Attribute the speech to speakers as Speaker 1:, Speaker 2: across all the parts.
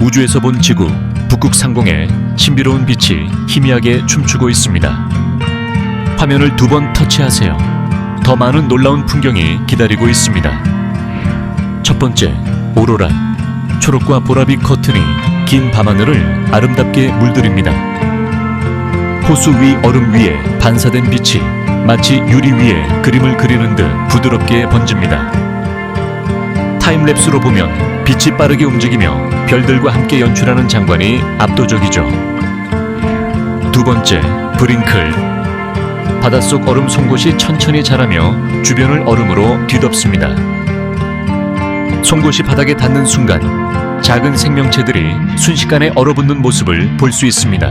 Speaker 1: 우주에서 본 지구 북극 상공에 신비로운 빛이 희미하게 춤추고 있습니다. 화면을 두 번 터치하세요. 더 많은 놀라운 풍경이 기다리고 있습니다. 첫 번째, 오로라. 초록과 보라빛 커튼이 긴 밤하늘을 아름답게 물들입니다. 호수 위 얼음 위에 반사된 빛이 마치 유리 위에 그림을 그리는 듯 부드럽게 번집니다. 타임랩스로 보면 빛이 빠르게 움직이며 별들과 함께 연출하는 장관이 압도적이죠. 두 번째, 브링클. 바닷속 얼음 송곳이 천천히 자라며 주변을 얼음으로 뒤덮습니다. 송곳이 바닥에 닿는 순간 작은 생명체들이 순식간에 얼어붙는 모습을 볼 수 있습니다.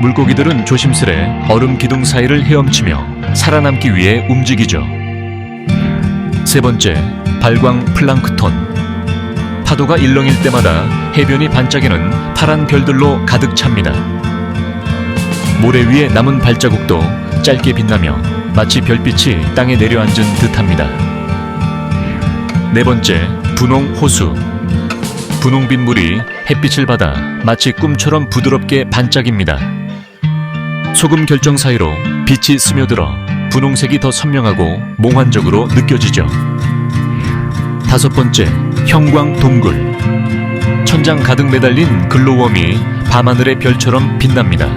Speaker 1: 물고기들은 조심스레 얼음 기둥 사이를 헤엄치며 살아남기 위해 움직이죠. 세 번째, 발광 플랑크톤. 파도가 일렁일 때마다 해변이 반짝이는 파란 별들로 가득 찹니다. 모래 위에 남은 발자국도 짧게 빛나며 마치 별빛이 땅에 내려앉은 듯합니다. 네 번째, 분홍 호수. 분홍빛 물이 햇빛을 받아 마치 꿈처럼 부드럽게 반짝입니다. 소금 결정 사이로 빛이 스며들어 분홍색이 더 선명하고 몽환적으로 느껴지죠. 다섯 번째, 형광 동굴. 천장 가득 매달린 글로웜이 밤하늘의 별처럼 빛납니다.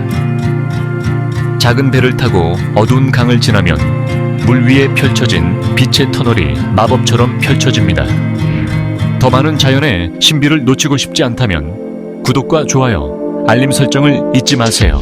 Speaker 1: 작은 배를 타고 어두운 강을 지나면 물 위에 펼쳐진 빛의 터널이 마법처럼 펼쳐집니다. 더 많은 자연의 신비를 놓치고 싶지 않다면 구독과 좋아요, 알림 설정을 잊지 마세요.